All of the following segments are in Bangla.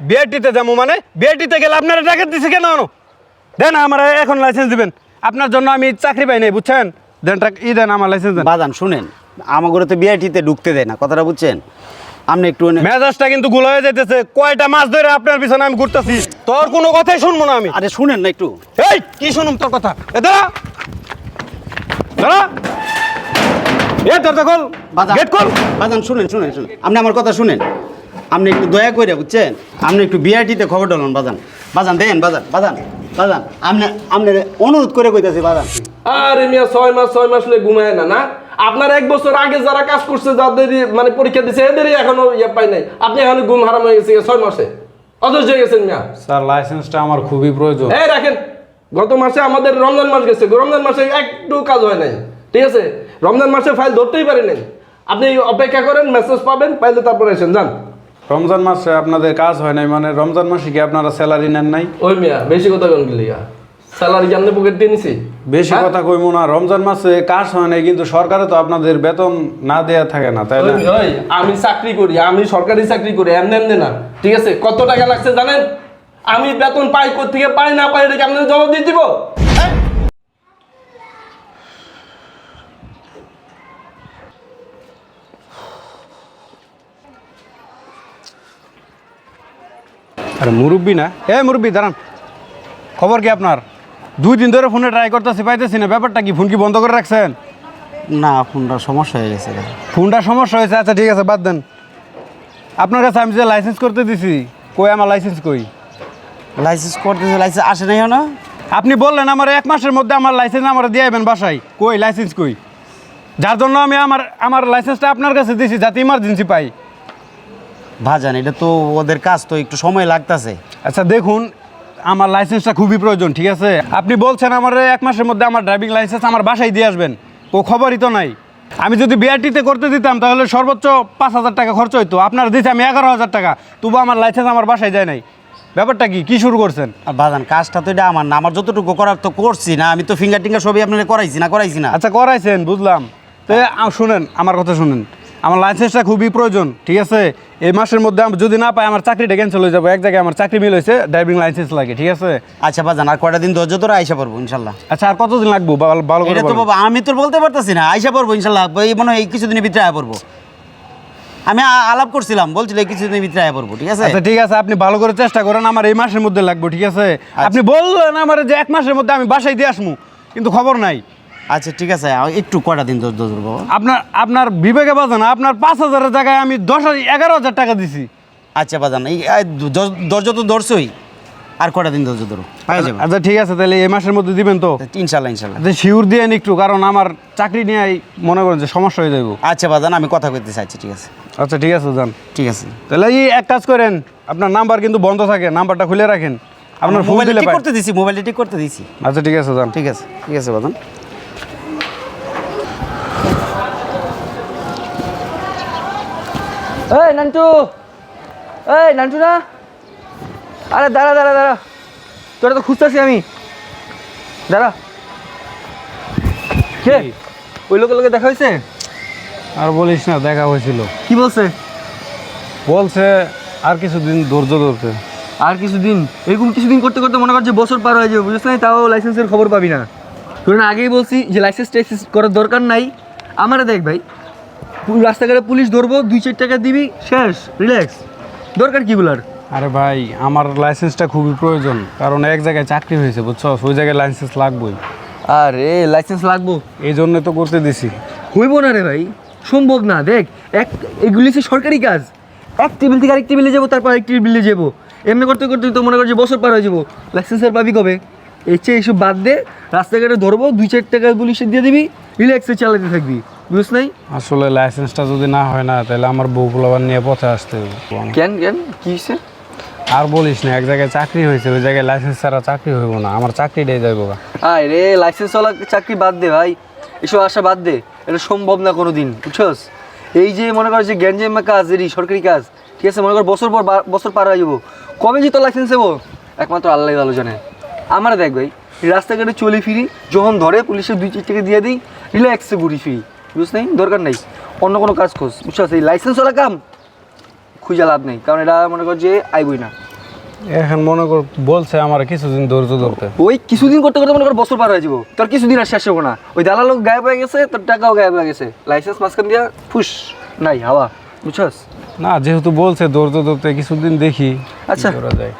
বিআরটিতে যাব মানে? বিআরটিতে গেলে আপনারা টাকা দিছে কেন আনো? দেন আমার এখন লাইসেন্স দিবেন। আপনার জন্য আমি চাকরি পাই নাই বুঝছেন? দেন টাকা- ই দেন আমার লাইসেন্স দেন। বাদান শুনেন আমাগরে তো বিআইটিতে ঢুকতে দেয় না কথাটা বুঝছেন? আপনি একটু মেজাজটা কিন্তু গুলো হয়ে যাইতেছে। কয়টা মাস ধরে আপনার পিছনে আমি ঘুরতেছি। তোর কোনো কথাই শুনব না আমি। আরে শুনেন না একটু। এই কি শুনুম তোর কথা? এ দাঁড়া। দাঁড়া। এ খোল। বাদান গেট খোল। বাদান শুনেন শুনেন শুনেন। আপনি আমার কথা শুনেন। আপনি একটু দয়া করে বুঝছেন? আপনি একটু বিআইটিতে খবর ডলন বাজান। বাজান দেন বাজান বাদান বাদান আপনি আপনি অনুরোধ করে কইতাছি বাদান আরে মিয়া ছয় মাস ছয় মাস হলে ঘুমায় না না? আপনার এক বছর আগে যারা কাজ করছে যাদের মানে পরীক্ষা দিছে এদেরই এখনও ইয়ে পাই নাই। আপনি এখন ঘুম হারাম হয়ে গেছে ছয় মাসে। অধৈর্য হয়ে গেছেন মিয়া। স্যার লাইসেন্সটা আমার খুবই প্রয়োজন। এই রাখেন গত মাসে আমাদের রমজান মাস গেছে রমজান মাসে একটু কাজ হয় নাই। ঠিক আছে? রমজান মাসে ফাইল ধরতেই পারি নাই। আপনি অপেক্ষা করেন মেসেজ পাবেন পাইলে তারপরে এসেন যান। রমজান মাসে আপনাদের কাজ হয় নাই মানে রমজান মাসে কি আপনারা স্যালারি নেন নাই? ওই মিয়া বেশি কথা কোন গেলিয়া স্যালারি জানলে পকেট দিয়ে নিছি? বেশি হ্যাঁ? কথা কইমু না রমজান মাসে কাজ হয় নাই কিন্তু সরকারে তো আপনাদের বেতন না দেয়া থাকে না তাই না? ওই, আমি চাকরি করি আমি সরকারি চাকরি করি এমনি এমনি না ঠিক আছে? কত টাকা লাগছে জানেন? আমি বেতন পাই থেকে পাই না পাই এটাকে আপনাদের জবাব দিয়ে দিব? আরে মুরব্বী না? এ মুরব্বি দাঁড়ান। খবর কি আপনার? দুই দিন ধরে ফোনে ট্রাই করতেছি পাইতেছি না। ব্যাপারটা কি ফোন কি বন্ধ করে রাখছেন? না ফোনটা সমস্যা হয়ে গেছে ফোনটা সমস্যা হয়েছে? আচ্ছা ঠিক আছে বাদ দেন। আপনার কাছে আমি যে লাইসেন্স করতে দিছি কই আমার লাইসেন্স কই? লাইসেন্স করতেছে লাইসেন্স আসে নাই না আপনি বললেন আমার এক মাসের মধ্যে আমার লাইসেন্স আমার দিয়ে আইবেন বাসায়। কই লাইসেন্স কই? যার জন্য আমি আমার আমার লাইসেন্সটা আপনার কাছে দিছি যাতে ইমার্জেন্সি পাই। ভাজান এটা তো ওদের কাজ তো একটু সময় লাগতেছে। আচ্ছা দেখুন আমার লাইসেন্সটা খুবই প্রয়োজন ঠিক আছে? আপনি বলছেন আমার এক মাসের মধ্যে আমার ড্রাইভিং লাইসেন্স আমার বাসায় দিয়ে আসবেন ও খবরই তো নাই। আমি যদি বিআরটিতে করতে দিতাম তাহলে সর্বোচ্চ পাঁচ হাজার টাকা খরচ হইতো। আপনার দিতে আমি এগারো হাজার টাকা তবু আমার লাইসেন্স আমার বাসায় যায় নাই। ব্যাপারটা কি? কি শুরু করছেন? আর বাজান কাজটা তো এটা আমার না আমার যতটুকু করার তো করছি না আমি তো ফিঙ্গার টিঙ্গার সবই আপনার করাইছি না করাইছি না। আচ্ছা করাইছেন বুঝলাম। তো শুনেন আমার কথা শুনেন। আমার লাইসেন্সটা খুবই প্রয়োজন ঠিক আছে? এই মাসের মধ্যে যদি না পাই আমার চাকরিটা ক্যান্সেল হয়ে যাব। এক জায়গায় আমার চাকরি মিল হয়েছে ড্রাইভিং লাইসেন্স লাগে ঠিক আছে? আচ্ছা বাজান আর কয়টা দিন ধৈর্য ধরে আইসা পড়ব ইনশাল্লাহ? আচ্ছা আর কতদিন লাগবো? ভালো করে তো বাবা আমি তো বলতে পারতেছি না আইসা পড়ব ইনশাল্লাহ। এই মনে হয় এই কিছুদিনের ভিতরে আয়া পড়ব। আমি আলাপ করছিলাম বলছিল এই কিছুদিনের ভিতরে আয়া পড়ব ঠিক আছে? আচ্ছা ঠিক আছে আপনি ভালো করে চেষ্টা করেন আমার এই মাসের মধ্যে লাগবে ঠিক আছে? আপনি বললেন আমার যে এক মাসের মধ্যে আমি বাসায় দিয়ে আসব কিন্তু খবর নাই। আচ্ছা ঠিক আছে একটু কটা দিন ধরবো? আপনার আপনার বিবেকে বাজে না আপনার পাঁচ হাজারের জায়গায় আমি দশ এগারো হাজার টাকা দিছি। আচ্ছা বাজান এই ধৈর্য তো ধরছই। আর কটা দিন ধৈর্য ধরো? আচ্ছা ঠিক আছে তাহলে এই মাসের মধ্যে দিবেন তো? ইনশাল্লাহ ইনশাল্লাহ। আচ্ছা শিওর দিয়ে একটু কারণ আমার চাকরি নিয়ে মনে করেন যে সমস্যা হয়ে যাব আচ্ছা বাজান আমি কথা কইতে চাইছি ঠিক আছে। আচ্ছা ঠিক আছে যান। ঠিক আছে। তাহলে এই এক কাজ করেন আপনার নাম্বার কিন্তু বন্ধ থাকে নাম্বারটা খুলে রাখেন। আপনার মোবাইল ঠিক করতে দিছি মোবাইলটা ঠিক করতে দিছি। আচ্ছা ঠিক আছে যান। ঠিক আছে ঠিক আছে বাজান এই নান্টু। এই নান্টু না? আরে দাঁড়া দাঁড়া দাঁড়া। তোরা তো খুঁজতেছি আমি। দাঁড়া। কে? ওই লোকের লোকে দেখা হয়েছে? আর বলিস না দেখা হয়েছিল। কি বলছে? বলছে আর কিছুদিন ধৈর্য ধরতে। আর কিছুদিন? এরকম কিছুদিন করতে করতে মনে কর যে বছর পার হয়ে যাবে বুঝছ না? তাও লাইসেন্সের খবর পাবি না। তোর আগেই বলছি যে লাইসেন্স টাইসেন্স করার দরকার নাই। আমারে দেখ ভাই। রাস্তাঘাটে পুলিশ ধরবো দুই চার টাকা দিবি শেষ রিল্যাক্স দরকার কিগুলার আরে ভাই আমার লাইসেন্সটা খুবই প্রয়োজন কারণ এক জায়গায় চাকরি হয়েছে বুঝছ ওই জায়গায় লাইসেন্স লাগবেই। আরে লাইসেন্স লাগবো? এই জন্য তো করতে দিছি। হইব না রে ভাই সম্ভব না। দেখ এক এগুলি সে সরকারি কাজ। এক টেবিল থেকে আরেক টেবিলে যাব তারপর আরেক টেবিলে যাব। এমনি করতে করতে তো মনে কর যে বছর পার হয়ে যাব। লাইসেন্সের পাবি কবে? এর চেয়ে এইসব বাদ দে রাস্তাঘাটে ধরবো দুই চার টাকা পুলিশে দিয়ে দিবি রিল্যাক্সে চালাতে থাকবি। বুঝছ নাই? আসলে লাইসেন্সটা যদি না হয় না তাহলে আমার বউ পোলাবার নিয়ে পথে আসতে হবে কেন কেন? কি হয়েছে আর বলিস না এক জায়গায় চাকরি হয়েছে ওই জায়গায় লাইসেন্স ছাড়া চাকরি হইব না। আমার চাকরিটাই যাইব আয় রে লাইসেন্স ওয়ালা চাকরি বাদ দে ভাই। এসব আশা বাদ দে এটা সম্ভব না কোনো দিন বুঝছস? এই যে মনে কর যে গ্যাঞ্জামা কাজ এরই সরকারি কাজ ঠিক আছে? মনে কর বছর পর বছর পার হয়ে যাব কবে যে তোর লাইসেন্স দেবো একমাত্র আল্লাহ ভালো জানে। আমার দেখ ভাই রাস্তাঘাটে চলে ফিরি যখন ধরে পুলিশের দুই চার টাকা দিয়ে দিই রিল্যাক্সে ঘুরি ফিরি। বুঝছ নাই দরকার নাই। অন্য কোনো কাজ খোঁজ। বুঝছস এই লাইসেন্স ওলা কাম। খুঁজে লাভ নেই। কারণ এটা মনে কর যে আইবই না। এখন মনে কর বলছে আমার কিছুদিন ধৈর্য ধরতে। ওই কিছুদিন করতে করতে মনে কর বছর পার হয়ে যাব। তোর কিছুদিন আর শেষ হব না। ওই দালাল লোক গায়েব হয়ে গেছে তোর টাকাও গায়েব হয়ে গেছে। লাইসেন্স মাঝখান দিয়া ফুস নাই হাওয়া। বুঝছস না যেহেতু বলছে ধৈর্য ধরতে কিছুদিন দেখি আচ্ছা। করা যায়।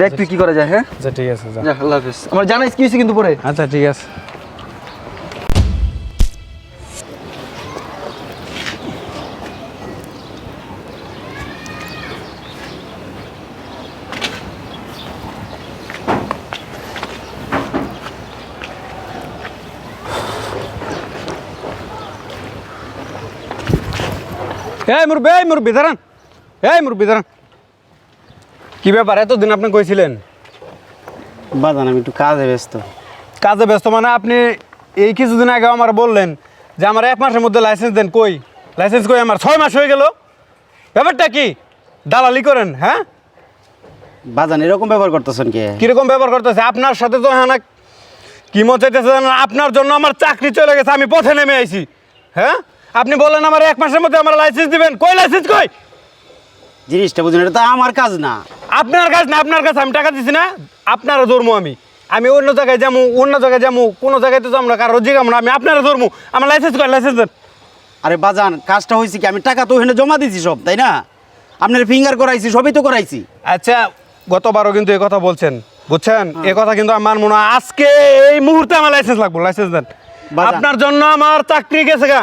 দেখ তুই কি করা যায় হ্যাঁ? আচ্ছা ঠিক আছে যা। যা আল্লাহ হাফিজ। আমার জানাইস কি হয়েছে কিন্তু পরে? আচ্ছা ঠিক আছে। এই মুরব্বি এই মুরব্বি দাঁড়ান। এই মুরব্বি দাঁড়ান। কি ব্যাপার? এতদিন আপনি কইছিলেন বাজান আমি একটু কাজে ব্যস্ত। কাজে ব্যস্ত মানে আপনি এই কিছুদিন আগে আমার বললেন যে আমার এক মাসের মধ্যে লাইসেন্স দেন। কই? লাইসেন্স কই আমার? ছয় মাস হয়ে গেল। ব্যাপারটা কি? দালালি করেন হ্যাঁ? বাজান এরকম ব্যবহার করতেছেন কে? কীরকম ব্যবহার করতেছে? আপনার সাথে তো হ্যাঁ না কি মত চাইতেছে? আপনার জন্য আমার চাকরি চলে গেছে আমি পথে নেমে আইছি। হ্যাঁ? আপনি বললেন আমার এক মাসের মধ্যে আমার লাইসেন্স দিবেন। কই লাইসেন্স কই? জিনিসটা বুঝুন এটা তো আমার কাজ না। আপনার কাজ না আপনার কাছে আমি টাকা দিছি না আপনারও ধরবো আমি। আমি অন্য জায়গায় যাব অন্য জায়গায় যাব কোনো জায়গায় তো আমরা কারও জিগাম না আমি আপনারও ধরবো আমার লাইসেন্স কই লাইসেন্স দেন। আরে বাজান কাজটা হয়েছে কি আমি টাকা তো ওখানে জমা দিছি সব তাই না? আপনার ফিঙ্গার করাইছি সবই তো করাইছি। আচ্ছা গতবারও কিন্তু এই কথা বলছেন বুঝছেন? এ কথা কিন্তু আমার মনে আজকে এই মুহূর্তে আমার লাইসেন্স লাগবো লাইসেন্স দেন। আপনার জন্য আমার চাকরি গেছে গা।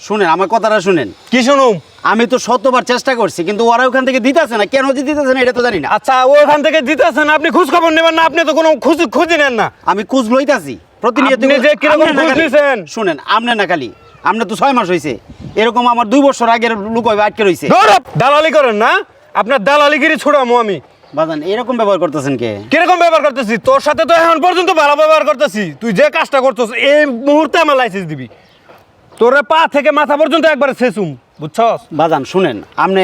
শুনেন আমার কথাটা শুনেন। কি শুনুম? আমি তো শতবার চেষ্টা করছি কিন্তু ওরা ওখান থেকে দিতেছে না। কেন যে দিতেছে না এটা তো জানি না। আচ্ছা ওখান থেকে দিতেছেন আপনি খোঁজ খবর নেবেন না আপনি তো কোনো খুঁজ খুঁজি নেন না। আমি কুজ লইতাছি প্রতিনিয়ত আপনি যে কীরকম না খোঁজ নিছেন? শুনেন আমনে না খালি। আপনার তো ছয় মাস হয়েছে এরকম আমার দুই বছর আগের লোক আটকে রয়েছে দালালি করেন না। আপনার দালালিগিরি ছুড়ামো আমি। বাজান এরকম ব্যবহার করতেছেন কে? কীরকম ব্যবহার করতেছি? তোর সাথে তো এখন পর্যন্ত ভালো ব্যবহার করতেছি। তুই যে কাজটা করতেছিস এই মুহূর্তে আমার লাইসেন্স দিবি। তোরে পা থেকে মাথা পর্যন্ত একবার শেষুম বুঝছস? বাজান শুনেন আপনি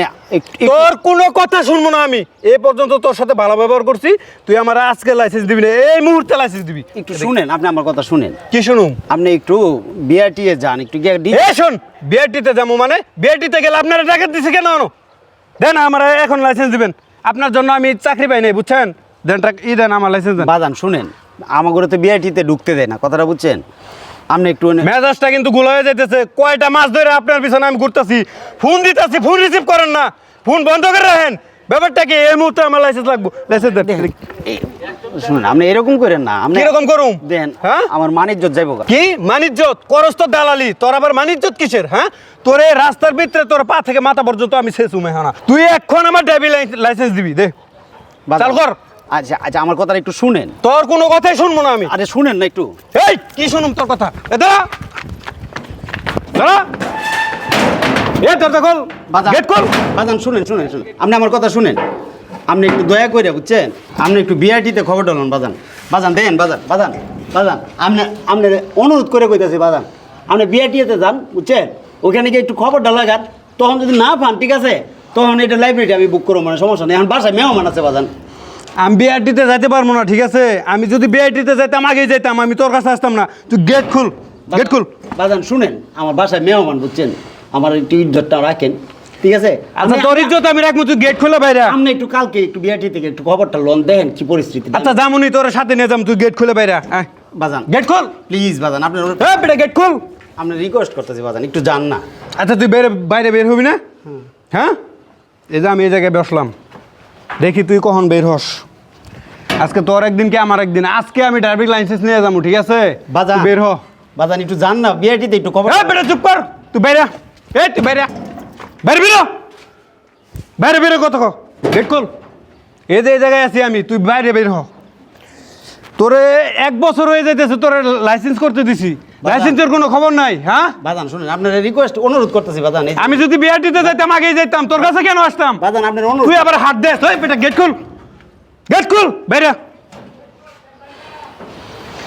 তোর কোনো কথা শুনব না আমি। এই পর্যন্ত তোর সাথে ভালো ব্যবহার করছি তুই আমার আজকে লাইসেন্স দিবি না এই মুহূর্তে লাইসেন্স দিবি। একটু শুনেন আপনি আমার কথা শুনেন। কি শুনুম? আপনি একটু বিআরটিএ যান একটু গিয়ে ডি- এ শোন বিআরটিতে যাব মানে? বিআরটিতে গেলে আপনারা টাকা দিছে কেন আনো? দেন আমার এখন লাইসেন্স দিবেন। আপনার জন্য আমি চাকরি পাই নাই বুঝছেন? দেন ই দেন আমার লাইসেন্স দেন। বাজান শুনেন আমাকে তো বিআরটিতে ঢুকতে দেয় না কথাটা বুঝছেন? আপনি একটু মেজাজটা কিন্তু গুলো হয়ে যাইতেছে। কয়টা মাস ধরে আপনার পিছনে আমি ঘুরতেছি। ফোন দিতেছি ফোন রিসিভ করেন না। ফোন বন্ধ করে রাখেন। ব্যাপারটা কি এই মুহূর্তে আমার লাইসেন্স লাগবো? লাইসেন্স দেন। শুনুন আপনি এরকম করেন না। আপনি কীরকম করুম? দেন হ্যাঁ? আমার মানিজ্জত যাইব কি? মানিজ্জত করস তো দালালি। তোর আবার মানিজ্জত কিসের হ্যাঁ? তোর এই রাস্তার ভিতরে তোর পা থেকে মাথা পর্যন্ত আমি শেষ উমে হানা তুই এখন আমার ড্রাইভিং লাইসেন্স দিবি দে। চাল কর। আচ্ছা আচ্ছা আমার কথাটা একটু শুনেন। তোর কোনো কথাই শুনব না আমি। আরে শুনেন না একটু। এই কি শুনুম তোর কথা? এ দাঁড়া। দাঁড়া। এ দরজা খোল। বাজান। গেট খোল। বাজান শুনেন শুনেন শুনেন। আপনি আমার কথা শুনেন। আপনি একটু দয়া করে বুঝছেন? আপনি একটু বিআরটিতে খবর ডলন বাজান। বাজান দেন বাজান বাজান বাজান। আপনি আপনি অনুরোধ করে কইতাছি বাজান। আপনি বিআরটিতে যান বুঝছেন? ওখানে গিয়ে একটু খবর লাগান তখন যদি না পান ঠিক আছে? তখন এটা লাইব্রেরিটা আমি বুক করব মানে সমস্যা নেই। এখন বাসায় মেহমান আছে বাজান। আমি বিআইটিতে যাইতে পারব না ঠিক আছে? আমি যদি বিআইটিতে যাইতাম আগেই যাইতাম আমি তোর কাছে আসতাম না। তুই গেট খুল গেট খুল। বাজান শুনেন আমার বাসায় মেহমান বুঝছেন? আমার একটু ইজ্জতটা রাখেন ঠিক আছে? আচ্ছা তোর ইজ্জত আমি রাখব তুই গেট খুলে বাইরে আপনি একটু কালকে একটু বিআরটি থেকে একটু খবরটা লোন দেখেন কি পরিস্থিতি। আচ্ছা যামুনি তোর সাথে নিয়ে যাম তুই গেট খুলে বাইরে আয়। বাজান গেট খোল। প্লিজ বাজান আপনি হ্যাঁ বেটা গেট খোল। আপনি রিকোয়েস্ট করতেছি বাজান একটু যান না। আচ্ছা তুই বের বাইরে বের হবি না? হ্যাঁ? এই যে আমি এই জায়গায় বসলাম। দেখি তুই কখন বের হস। আজকে তোর একদিন কি আমার একদিন? আজকে আমি ড্রাইভিং লাইসেন্স নিয়ে যাব ঠিক আছে? বাজা। বের হ। বাজান একটু জান না বিআরটিতে একটু খবর হ্যাঁ বেটা চুপ কর। তুই বাইরে এই তুই বাইরে বাইরে বেরো। বাইরে বেরো কত গেট খোল এই যে এই জায়গায় আছি আমি তুই বাইরে বের হ। তোরে এক বছর হয়ে যাইতেছে তোরে লাইসেন্স করতে দিছি। লাইসেন্সের কোনো খবর নাই হ্যাঁ? বাজান শুনুন আপনার রিকোয়েস্ট অনুরোধ করতেছি বাজান এই- আমি যদি বিআরটিতে যাইতাম আগেই যাইতাম তোর কাছে কেন আসতাম? বাজান আপনার অনুরোধ তুই আবার হাত দে তুই বেটা গেট খুল। গেট খুল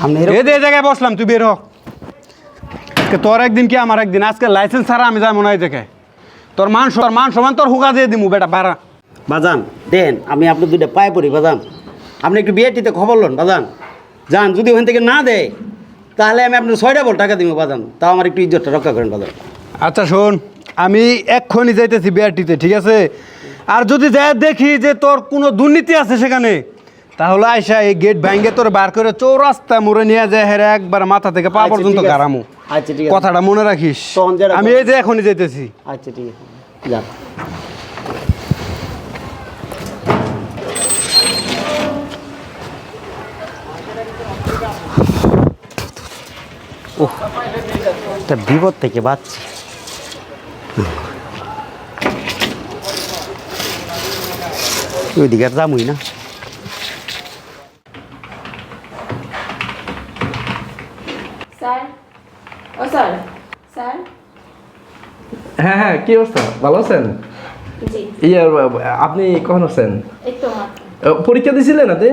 আপনি এরকম- এই যে এই জায়গায় বসলাম তুই বের হ। তোর একদিন কি আমার একদিন? আজকে লাইসেন্স ছাড়া আমি যাই মনে হয় দেখে তোর মান তোর মান সমান তোর হুকা দিয়ে দিমু বেটা বাড়া। বাজান দেন আমি আপনার দুইটা পায়ে পড়ি বাজান আপনি একটু বিআরটিতে খবর লন বাজান যান যদি ওখান থেকে না দেয় তাহলে আমি আপনার ছয় ডাবল টাকা দিব বাজান। তাও আমার একটু ইজ্জতটা রক্ষা করেন বাজান। আচ্ছা শোন আমি এক্ষুনি যাইতেছি বিআরটিতে ঠিক আছে? আর যদি যাই দেখি যে তোর কোনো দুর্নীতি আছে সেখানে তাহলে আইসা এই গেট ভাঙ্গে তোর বার করে চৌরাস্তা মুড়ে নিয়ে যায় হেরে একবার মাথা থেকে পা আচ্ছা, পর্যন্ত গারামু আচ্ছা ঠিক আছে। কথাটা মনে রাখিস। আমি এই যে এখনই যেতেছি আচ্ছা ঠিক আছে। ওহ একটা বিপদ থেকে বাঁচছি। ওইদিকে আর যামই না। স্যার? ও স্যার। স্যার? হ্যাঁ হ্যাঁ কি অবস্থা? ভালো আছেন? জি। ইয়ার আপনি কখন আছেন? পরীক্ষা দিয়েছিলেন আপনি।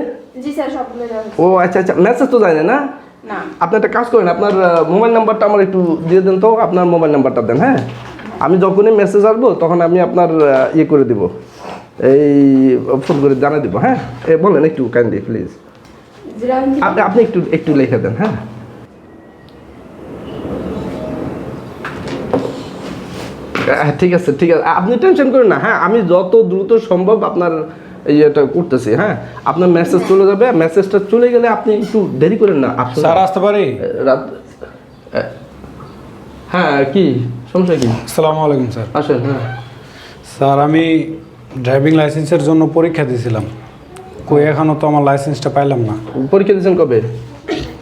ও আচ্ছা আচ্ছা মেসেজ তো যায় না না না? আপনি একটা কাজ করেন আপনার মোবাইল নাম্বারটা আমার একটু দিয়ে দেন তো আপনার মোবাইল নাম্বারটা দেন হ্যাঁ? আমি যখনই মেসেজ আসব তখন আমি আপনার ইয়ে করে দিব। এই ফোন করে জানিয়ে দিব হ্যাঁ? এ, বলেন একটু কাইন্ডলি প্লিজ আপনি আপনি একটু একটু লিখে দেন হ্যাঁ? হ্যাঁ ঠিক আছে ঠিক আছে। আপনি টেনশন করেন না হ্যাঁ? আমি যত দ্রুত সম্ভব আপনার ইয়েটা করতেছি হ্যাঁ? আপনার মেসেজ চলে যাবে মেসেজটা চলে গেলে আপনি একটু দেরি করেন না স্যার আসতে পারি? রাত হ্যাঁ কি? সমস্যা কি? আসসালামু আলাইকুম স্যার। আসেন হ্যাঁ। স্যার আমি ড্রাইভিং লাইসেন্সের জন্য পরীক্ষা দিয়েছিলাম। কই এখনও তো আমার লাইসেন্সটা পাইলাম না। পরীক্ষা দিয়েছেন কবে?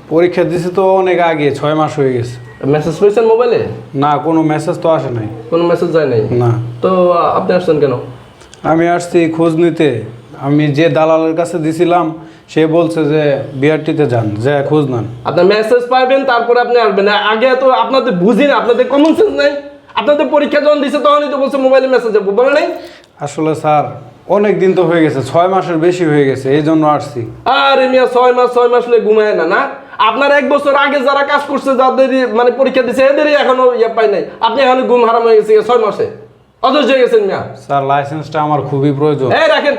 পরীক্ষা দিয়েছি তো অনেক আগে ছয় মাস হয়ে গেছে। মেসেজ পেয়েছেন মোবাইলে না কোনো মেসেজ তো আসে নাই। কোনো মেসেজ যায় নাই? না। তো আপনি আসছেন কেন? আমি আসছি খোঁজ নিতে। আমি যে দালালের কাছে দিছিলাম সে বলছে যে বিআরটিতে যান যে খোঁজ নেন। আপনার মেসেজ পাইবেন তারপরে আপনি আসবেন। আগে তো আপনাদের বুঝি না আপনাদের কমন সেন্স নাই। আপনাদের পরীক্ষা যখন দিছে তখনই তো বলছে মোবাইলে মেসেজ যাব বলে নাই? আসলে স্যার অনেক দিন তো হয়ে গেছে ছয় মাসের বেশি হয়ে গেছে এই জন্য আসছি। আরে মিয়া ছয় মাস ছয় মাস হলে ঘুমায় না না? আপনার এক বছর আগে যারা কাজ করছে যাদের মানে পরীক্ষা দিছে এদেরই এখনও ইয়ে পাই নাই। আপনি এখন ঘুম হারাম হয়ে গেছে ছয় মাসে। অধৈর্য হয়ে গেছেন মিয়া। স্যার লাইসেন্সটা আমার খুবই প্রয়োজন। এই রাখেন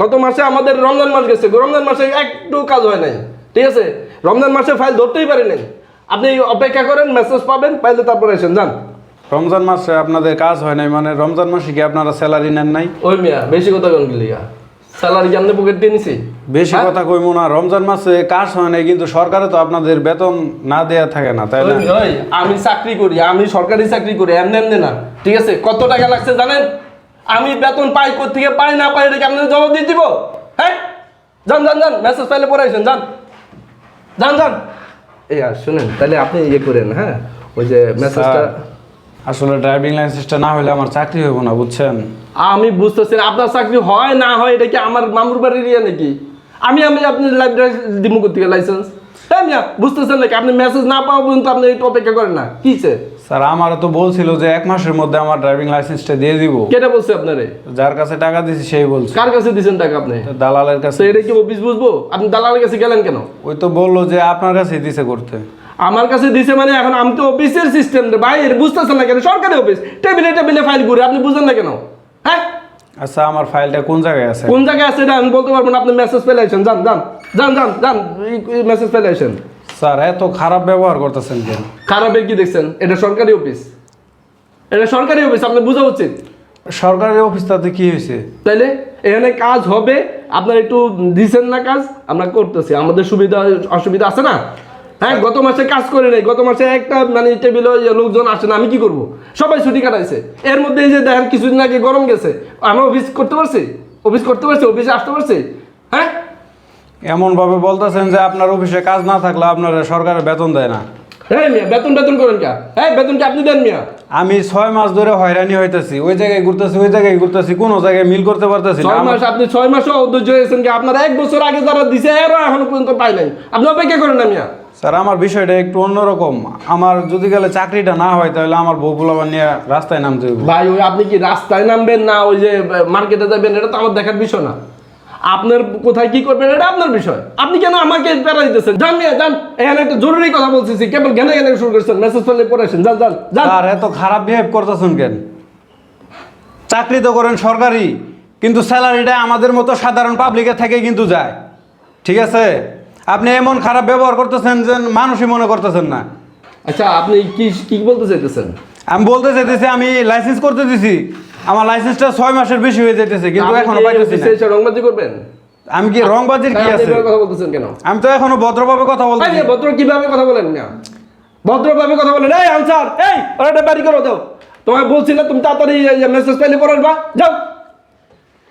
গত মাসে আমাদের রমজান মাস গেছে রমজান মাসে একটু কাজ হয় নাই ঠিক আছে? রমজান মাসে ফাইল ধরতেই পারি নাই। আপনি অপেক্ষা করেন মেসেজ পাবেন পাইলে তারপরে এসেন যান। রমজান মাসে আপনাদের কাজ হয় নাই মানে রমজান মাসে কি আপনারা স্যালারি নেন নাই? ওই মিয়া বেশি কথা কোন গিলিয়া স্যালারি কি আপনি পকেট দিয়ে নিছি? বেশি হ্যাঁ? কথা কইবো না রমজান মাসে কাজ হয় নাই কিন্তু সরকারে তো আপনাদের বেতন না দেয়া থাকে না তাই না? আমি চাকরি করি আমি সরকারি চাকরি করি এমনি এমনি না ঠিক আছে? কত টাকা লাগছে জানেন? আমি বেতন পাই থেকে পাই না পাই এটাকে আপনাদের জবাব দিয়ে দিব? হ্যাঁ? যান যান যান মেসেজ পাইলে পরে আসেন যান। যান যান। এই আর শুনেন তাহলে আপনি ইয়ে করেন হ্যাঁ? ওই যে মেসেজটা আসলে ড্রাইভিং লাইসেন্সটা না হলে আমার চাকরি হইব না বুঝছেন? আমি বুঝতেছি না, আপনার চাকরি হয় না হয় এটা কি আমার মামুর বাড়ির ইয়ে নাকি? আমি আমি আপনি দিমু করতে লাইসেন্স হ্যাঁ মিয়া বুঝতেছেন নাকি? আপনি মেসেজ না পাওয়া পর্যন্ত আপনি একটু অপেক্ষা করেন না কিছে স্যার আমার তো বলছিল যে এক মাসের মধ্যে আমার ড্রাইভিং লাইসেন্সটা দিয়ে দিব। কেটে বলছে আপনারে? যার কাছে টাকা দিছি সেই বলছে। কার কাছে দিছেন টাকা আপনি? দালালের কাছে এটা কি অফিস বুঝব? আপনি দালালের কাছে গেলেন কেন? ওই তো বলল যে আপনার কাছে দিছে করতে। আমার কাছে দিছে মানে এখন আমি তো অফিসের সিস্টেম রে ভাই বুঝতেছেন না কেন? সরকারি অফিস টেবিলে টেবিলে ফাইল ঘুরে আপনি বুঝেন না কেন? হ্যাঁ? আচ্ছা আমার ফাইলটা কোন জায়গায় আছে? কোন জায়গায় আছে এটা আমি বলতে পারব না আপনি মেসেজ পেলে আসেন। যান যান যান যান যান মেসেজ পেলে আসেন। স্যার এত খারাপ ব্যবহার করতেছেন কেন? খারাপের কি দেখছেন? এটা সরকারি অফিস এটা সরকারি অফিস আপনি বোঝা উচিত। সরকারি অফিসটাতে কি হয়েছে? তাইলে এখানে কাজ হবে আপনার একটু দিচ্ছেন না কাজ আমরা করতেছি। আমাদের সুবিধা অসুবিধা আছে না? হ্যাঁ গত মাসে কাজ করে নাই গত মাসে একটা মানে টেবিলে লোকজন আসে না আমি কি করব? সবাই ছুটি কাটাইছে। এর মধ্যে এই যে দেখেন কিছুদিন আগে গরম গেছে। আমরা অফিস করতে পারছি? অফিস করতে পারছি? অফিসে আসতে পারছি? হ্যাঁ? এমন ভাবে বলতেছেন যে আপনার অফিসে কাজ না থাকলে আপনার সরকারের বেতন দেয় না। মিয়া বেতন বেতন করেন কে? বেতন কি আপনি দেন মিয়া? আমি ছয় মাস ধরে হয়রানি হইতেছি। ওই জায়গায় ঘুরতেছি ওই জায়গায় ঘুরতেছি কোনো জায়গায় মিল করতে পারতেছি ছয় মাস আপনি ছয় মাসও অধৈর্য হয়েছেন কি? আপনার এক বছর আগে যারা দিছে এখনও পর্যন্ত পাই নাই। আপনি অপেক্ষা করেন না মিয়া। স্যার আমার বিষয়টা একটু অন্যরকম। আমার যদি গেলে চাকরিটা না হয় তাহলে আমার বউ পোলাবার নিয়ে রাস্তায় নামতে হইব। ভাই ওই আপনি কি রাস্তায় নামবেন না ওই যে মার্কেটে যাবেন? এটা তো আমার দেখার বিষয় না। আপনার কোথায় কি করবেন এটা আপনার বিষয়। আপনি কেন আমাকে প্যারা দিতেছেন? যান মিয়া যান। এখানে একটা জরুরি কথা বলতেছি। কেবল ঘেনে ঘেনে শুরু করছেন। মেসেজ করলে পরে আসেন। যান যান যান। স্যার এত খারাপ বিহেভ করতেছেন কেন? চাকরি তো করেন সরকারি কিন্তু স্যালারিটা আমাদের মতো সাধারণ পাবলিকের থেকে কিন্তু যায়। ঠিক আছে? আপনি এমন খারাপ ব্যবহার করতেছেন যে মানুষই মনে করতেছেন না। আচ্ছা আপনি কি কি বলতে চাইতেছেন? আমি বলতে চাইতেছি আমি লাইসেন্স করতে দিছি। আমার লাইসেন্সটা ছয় মাসের বেশি হয়ে যাইতেছে কিন্তু এখনও পাইতেছি না। রংবাজি করবেন? আমি কি রংবাজির কি আছে? কথা বলতেছেন কেন? আমি তো এখনও ভদ্রভাবে কথা বলতেছি। ভদ্র কীভাবে কথা বলেন না? ভদ্রভাবে কথা বলেন। এই আনসার এই ওটা বাড়ি করো দাও তোমায় বলছি না তুমি তাড়াতাড়ি মেসেজ পাইলে পড়ার বা যাও।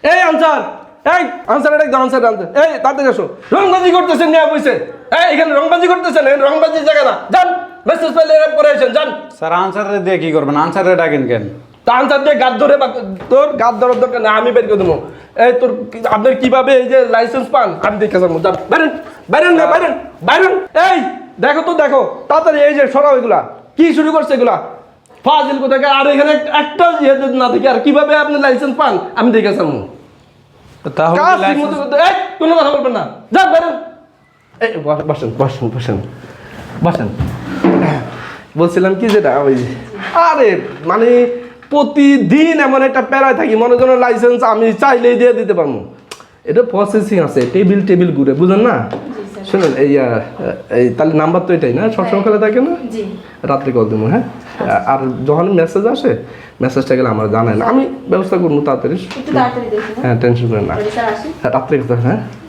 এই আনসার এই আনসার এটা একদম আনসার আনসার এই তাড়াতাড়ি আসো। রংবাজি করতেছেন নিয়ে বসে। এই এখানে রংবাজি করতেছেন এই রংবাজি জায়গা না। যান মেসেজ পাইলে পরে আসেন যান। স্যার আনসারে দিয়ে কি করবেন? আনসারে ডাকেন কেন? তা আনসার দিয়ে গাদ ধরে তোর গাদ ধরার দরকার না আমি বের করে দেবো। এই তোর আপনার কীভাবে এই যে লাইসেন্স পান আমি দেখে যাব। যান বাইরেন বাইরেন না বাইরেন বাইরেন এই দেখো তো দেখো তাড়াতাড়ি এই যে সরাও এগুলা কি শুরু করছে এগুলা? ফাজিল কোথাকে আর এখানে একটা- একটা ইয়ে না দেখি আর কীভাবে আপনি লাইসেন্স পান আমি দেখে যাব। তাহলে কাজ কি ঠিক মতো license- করতে এই কোনো কথা বলবেন না। যান বাইরেন এই বস- বসেন বসেন বসেন। বসেন। বলছিলাম কি যেটা ওই আরে মানে প্রতিদিন এমন একটা প্যারায় থাকি মনে করেন লাইসেন্স আমি চাইলেই দিয়ে দিতে পারব। এটা প্রসেসিং আছে টেবিল টেবিল ঘুরে বুঝেন না? শুনুন এই এই তাহলে নাম্বার তো এটাই না? সবসময় খেলে থাকে না? জি। রাত্রে কল দেবো হ্যাঁ? আর যখন মেসেজ আসে মেসেজটা গেলে আমার জানাই না। আমি ব্যবস্থা করব তাড়াতাড়ি। হ্যাঁ? টেনশন করেন না। হ্যাঁ রাত্রে হ্যাঁ?